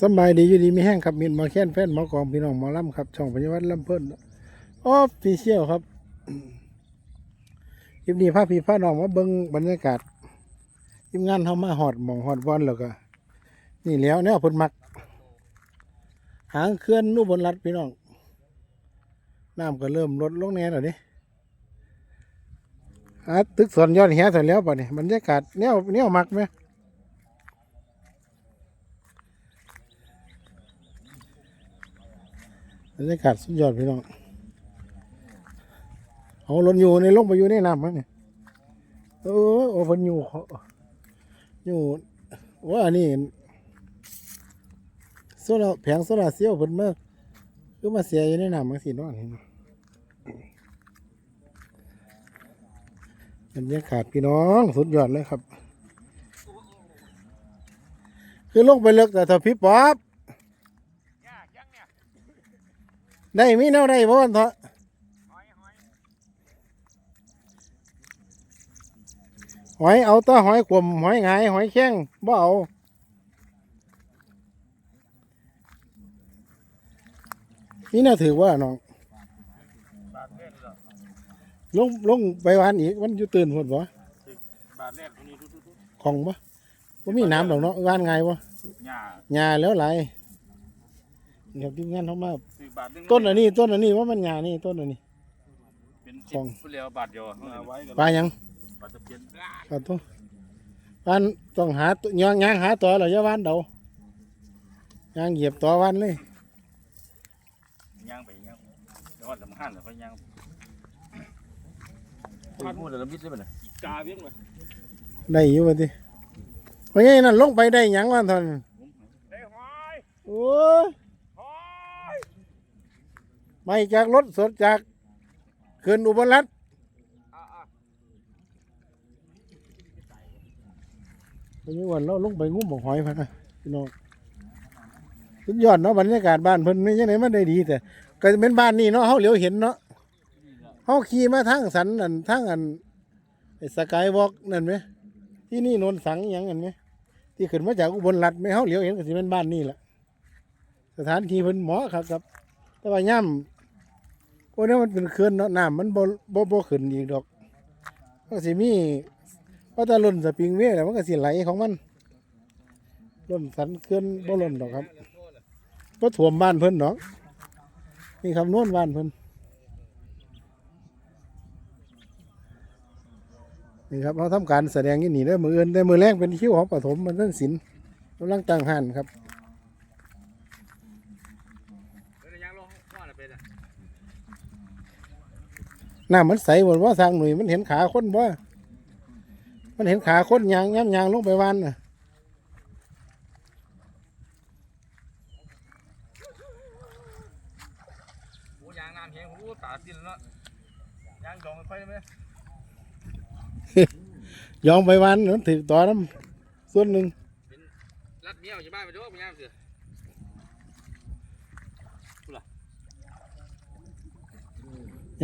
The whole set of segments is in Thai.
สบายดีอยู่ดีไมีแห้งครับมินหมอแค้นแฟนหมอกองพี่น้องหมอลำครับ ช่องพญวัฒน์ลำเพิ่นออฟฟิเชียลครับคลิปนี้พาพี่พาน้องมาเบิ่งบรรยากาศทีมงานเฮามาฮอดหมองฮอดบอลแล้วก็ นี่แล้วแนวเพิ่นมัก หางเคลื่อนนู่บนรัดพี่น้องน้ำก็เริ่มลดลงแน่แล้วนี่อาตึกสวนยอดแหเสร็จแล้วป่ะนี่บรรยากาศแนวแนวมักไหม บรรยากาศสุดยอดพี่น้อง เอารถอยู่ในลงไปอยู่ในน้ำมั้งเนี่ยเออโอ้เพิ่นอยู่เขาอยู่ว่าอันนี้โซลาแผงโซลาเซลล์เพิ่นมาคือมาเสียอยู่ในน้ำมั้งสิเนาะเห็นบ่บรรยากาศพี่น้องสุดยอดเลยครับ คือลงไปเลิกแต่ถ้าพี่ป๊อบ ได้มีแนวได้บ่วันเถอะหอยเอาแตัวหอยขวมหอยหงายหอยแข้งบ่เอานี่น่าถือว่าน้องลงลงไปวานอีกมันอยู่ตื่นหมดบ่บาทแรกตัวนี้ทุกของบ่บ่มีน้ำดอกเนาะวานไงบ่ๆหญ้าหญ้าแล้วไหลาย นี่ครับทีมงานเขามาสิบบาทหนึงต้นอันนี้ต้นอันนี้ว่ามันหญ้านี่ต้นอันนี้ เป็นขอสิงบผู้เรียวบาทเดียวเอาไว้กันปลาหยังปลาตะเพียนปลาตัวปลาต้องหาตัวยางยางหาตัวเหรอยาวานเดายางเหยียบตัววันเลยย่างไปย่างเดี๋ยวว่าลำห้านแล้วก็ย่างพันพูดแล้วมิดเลยมันกาเบี้ยงเลยได้อยู่ว่าติเพราะงั้นนั่นลงไปได้หยังวันเท่านั้นได้หอยโอ้ยหอย ไม่จากรถสดจากเขื่อนอุบลรัตน์อ่าเพราะงั้นเราลงไปงุ้มบอกหอยพันนะพี่น้องสุดยอดเนาะบรรยากาศบ้านเพิ่นนี่ยังไงมันได้ดีแต่ก็เป็นบ้านนี่เนาะเฮาเหลียวเห็นเนาะเฮาขี่มาทางสันนั่นทางอันสกายวอล์กนั่นไหมที่นี่นนสังอหยังกันไหมที่ขึ้นมาจากอุบลรัฐไหมเฮาเหลียวเห็นก็สิเป็นบ้านนี่แหละสถานที่เพิ่นหมาะครับครับ แต่ว่าย่ำ พวกนี้มันเป็นเขื่อนเนาะน้ำมันบ่บ่บ่ขึ้นอีกดอกมันก็สิมีเพราะถ้าล้นสปริงเวย์แล้วมันก็สิไหลของมันล้นสันเขื่อนบ่ล้นดอกครับบ่ท่วมบ้านเพิ่นดอกนี่คำนวณบ้านเพิ่นนี่ครับเราทำการแสดงอยี่นี่เด้อมืออื่นได้อมือแรกเป็นคิวของปฐมมันเรื่องศิลป์กำลังตั้งหันครับ เดี๋ยวย่างลงว่าอะไรเป็นอะ น้ำมันใสหมดว่าทางหนุ่ยมันเห็นขาคนบ่มันเห็นขาคนยางย้ำยางลงไปวันน่ะโอ้ยางน้ำแห้งโอ้ตาสิ้นแล้วยางดองค่อยได้ไหมยองไปวันมันถือต่อน้ำส่วนหนึ่งรัดเมียวจะบ้านไปด้วยไปย่างเสือ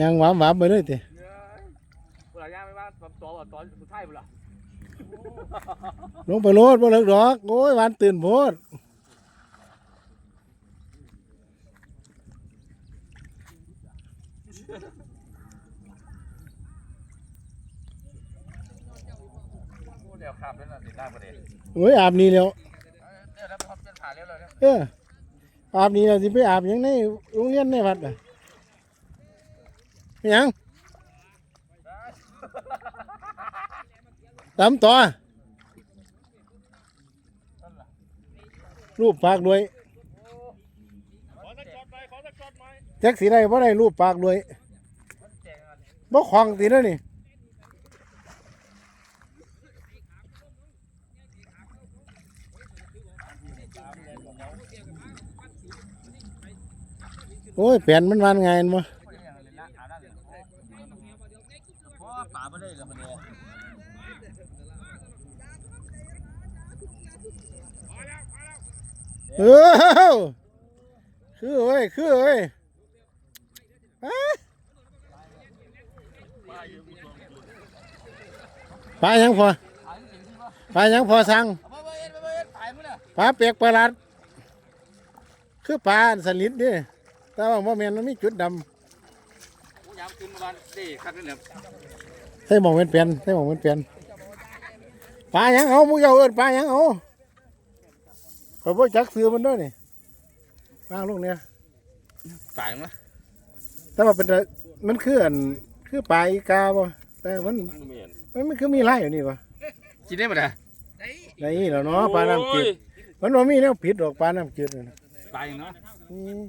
ยางหวามหวามไปเลยติเวลาย่างไปบ้านตอนตอนตอนสุดท้ายเวลาลงไปโลดบ่เลิกดอกโอ้ยวันตื่นโพดเดี๋ยวขับแล้วนะติดได้ประเด็นโอ้ยอาบนี่แล้วเดี๋ยวแล้วเขาเป็นผ่าเร็วเลยเนี่ยเอออาบนี่แล้วสิไปอาบหยังในโรงเรียนในวัดอะอิห ยังตามต่อรูปปากด้วยแจ็คสีได้บ่ได้รูปปากด้วยบ่คลองตีแล้วนี่โอ้ยแผ่นมันวานไงมั้ ป่าไม่ได้แล้วมันเนี่ย เออคือเอ้ยคือเอ้ยปลายังพอปลายังพอสั่งปลาเปียกปลาลัด คือปลาสลิดเด้แต่ว่าบ่แม่นมันมีจุดดำกูยามขึ้มาบ้านเด้คักนั่นแหละใส่หมองเป็นเปลี่ยนใส่หมองเป็นเปลี่ยนปลายังเอาหมูเจ้าเอิ้นปลายังเอา ข่อยบ่จักซื้อมันเด้อนี่วางลงเนี่ยตายมั้ยแต่ว่าเป็นแต่มันคืออันคือปลาอีกาบ่แต่มันไม่เห็นมันมันคือมีลายอยู่นี่บ่กินได้บ่ได้ได้อีแล้วเนาะปลาน้ำจืดมันบ่มีแนวผิดดอกปลาน้ำจืดนั่นน่ะตายเนาะอืม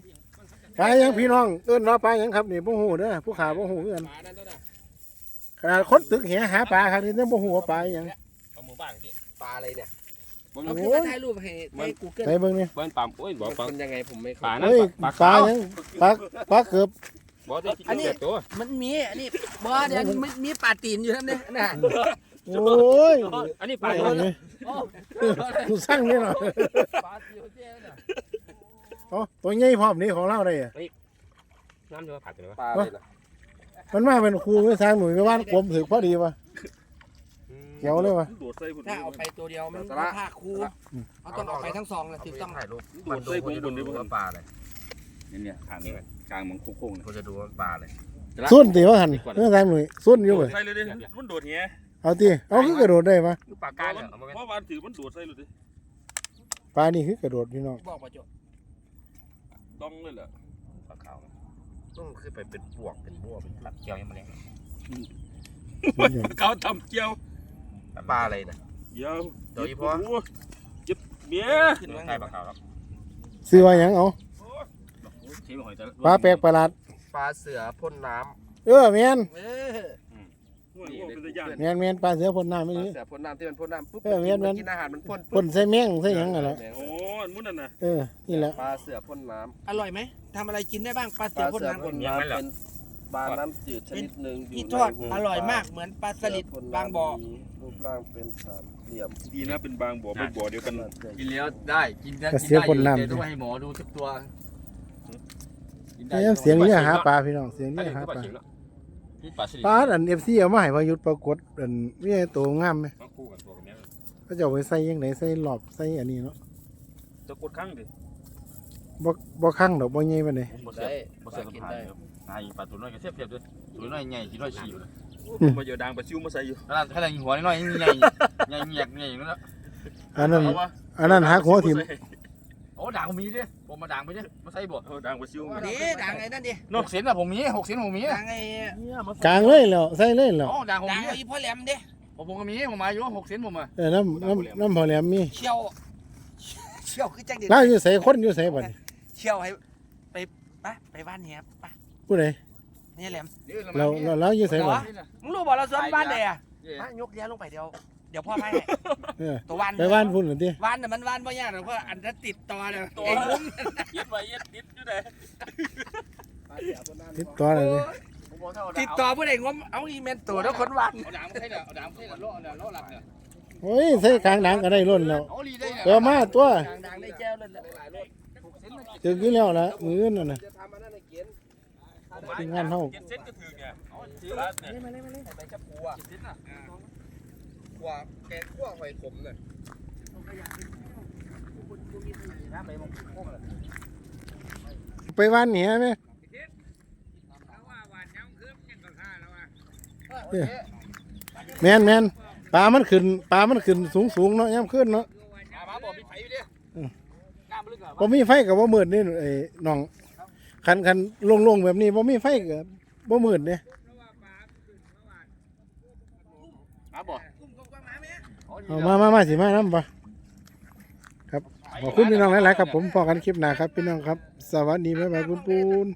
ปลาหยังพี่น้องเอิ้นว่าปลาหยังครับนี่บ่ฮู้เด้อผู้ขาบ่ฮู้คือกันปลานั่นด้วยนะขนาดคนตึกแหหาปลาครับนี่ยังบ่ฮู้ว่าปลาหยังเอาหมู่บ้านสิปลาอะไรเนี่ยบ่ เอามีขึ้นมาถ่ายรูปให้ในกูเกิลใส่เบิ่งนี่บ้านปลาโอ้ยบ่ปลามันยังไงผมไม่ปลานั่นเฮ้ยปลาปลาขาวหยังปลาปลาเกือบบ่ได้กินเด็ดตัวมันมีอันนี้บ่เดี๋ยวมันมีปลาตีนอยู่ทั้งนี้นะโอ้ยอันนี้ไปปลาเลยกูสั่งนี่หน่อยปลาตีนเจ้าน่ะอ๋อตัวใหญ่พร้อมนี่ของเราได้อะน้ำจะมาผัดกันวะปลาอะไรล่ะมันมาเป็นครูไม่สร้างหน่วยไม่ว่านกลมถือพอดีวะ เกี่ยวเลยวะ โดดใส่ผมถ้าเอาไปตัวเดียวมันผ้าคูเอาต้องเอาไปทั้งสองนะถึงต้องถ่ายรูปโดดใส่ผมบนนี้ดูบ่ว่าปลาอะไรเนี่ยเนี่ยทางนี้กลางมันโค้งๆเนี่ยกูจะดูว่าปลาอะไรส้นตีว่าหันไม่สร้างหน่วยส้นอยู่เว้ยใส่เลยดิมันโดดเหี้ยเอาตีเอาคือกระโดดได้ปะคือปลากาเนี่ยเอามาเป็นเพราะวานถือมันโดดใส่เลยดิปลานี่คือกระโดดพี่น้องบอกประจบต้องเลยแหละปลาขาวต้องคือไปเป็นบวกเป็นบัวเป็นปลาเกียวยังมาแรงเขาทำเกี่ยว ปลาอะไรนะเดี๋ยวโดยเฉพาะจิบเมียขึ้นมาใช่ปลาขาวครับซื้อว่าหยังเอาที่หอยแต่ปลาแปลกประหลาดปลาเสือพ่นน้เออแมนำเออหัวหัวเป็นตะย่านแมนแมนปลาเสือพ่นน้ำไม่ปลานี้เสือพ่นน้ำที่มันพ่นน้ำปุ๊บเออเมียนมันกินอาหารมันพ่นพ่นใส่แมงใส่หยังอะไรโอ้มุนนั่นน่ะเออนี่แหละปลาเสือพ่นน้ำ อร่อยไหมทำอะไรกินได้บ้างปลาปเสือลาพ่นเสือน้ำพ่นน้ำเป็น ปลาน้ำจืดชนิดหนึ่งที่ในทอดวงอร่อยปลมากเหมือนปลาสลิดเสือพ่นบางบ่อมีรูปร่างเป็นสามเหลี่ยมดีนะเป็นบางบ่อไม่บ่อเดียวขกันนาดใหญ่กินแล้วได้กินได้เสือพ่นน้ำแต่ต้องให้หมอดูทุกตัวนี่เสียงนี่หาปลาพี่น้องเสียงนี่หาปลาปลาสิปลาอันเอฟซีเอามาให้พายุทธปรากฏอันนี่ตัวงามไหมคู่กันตัวกันเนี้ยก็จะเอาไปใส่ยังไงใส่หลอบใส่อันนี้เนาะจะกดข้างดิบ่บ่คั่งดอกบ่ใหญ่ปานใดบ่เสียบ่เสียกินได้ นายปลาตัวน้อยก็เสียบเสียบด้วยตัวน้อยใหญ่ตัวน้อยฉี่เลยมาเยอะดังปลาซิวมาใส่อยู่ขนาดขนาดหัวน้อยใหญ่ใหญ่เงียกใหญ่อย่างนั้นอันนั้นเอาวะอันนั้นหักหัวทิ่มโอ้ด่างผมมีดิผมมาด่างไปดิมาใส่บ่เอาดังปลาซิวมานี่ดังไอ้นั่นดิหกเซนอะผมมีหกเซนผมมีดังไอ้กลางเลยแล้วใส่เลยแล้วโอ้ด่างผมดังมีไอ้พ่อแหลมดิผมก็มีผมมาอยู่หกเซนผมอะเออน้ำน้ำน้ำพอแหลมมีเชี่ยวเชี่ยวคือจังเด็ดแล้วอยู่ใส่คนอยู่ใส่บัดนี้เชี่ยวให้ไปไปไปบ้านเนี้ยไป ผู้ใดนี่แหลมเราเราเราอยู่ใส่บัดมึงรู้บอกเราสวนบ้านเลยอะมายกเลี้ยลงไปเดี๋ยวเดี๋ยวพ่อให้เออตัววันไปบ้านพุ่นหรือติวันน่ะมันวันบ่ยากหรอกเพราะอันนั้นติดต่อเลยไอ้มุ้งยึดไปยึดยึดอยู่ไหนติดต่อเลยดิติดต่อผู้ใดงมเอาอีเมลตัวแล้วคนวันเอาด่างมาใส่เด้อเอาด่างมาใส่เด้อโลเด้อโลหลักเด้อโอ้ยใส่กลางดังก็ได้ล้นแล้วเอาลีได้เออมาตัวดังๆได้แก้วเลยแหละถึงอยู่แล้วล่ะมื้อนั่นน่ะ จะทำอันนั้นให้กิน ที่งานเฮาเจ็ดเซนก็ถือเนี่ยเอาไปจับปูอะกว่าแกงขั้วหอยขมเลยไปบ้านเหียไหมเออแม่นแม่นปลา มันขึ้นปลา มันขึ้นสูงสูงๆเนาะย่ำขึ้นเนาะมาบ่มีไฟอยู่ดิน้ำลึกอะบ่มีไฟกับบ่มืดนี่ไอ้น้อง คันคันลงๆแบบนี้บ่มีไฟกับบ่มืดเด้มาบ่เอามามามาสิมานํบ่ครับขอบคุณพี่น้องหลายๆครับผมพอกันคลิปหน้าครับพี่น้องครับ สวัสดีบ๊ายบายปุ้นๆ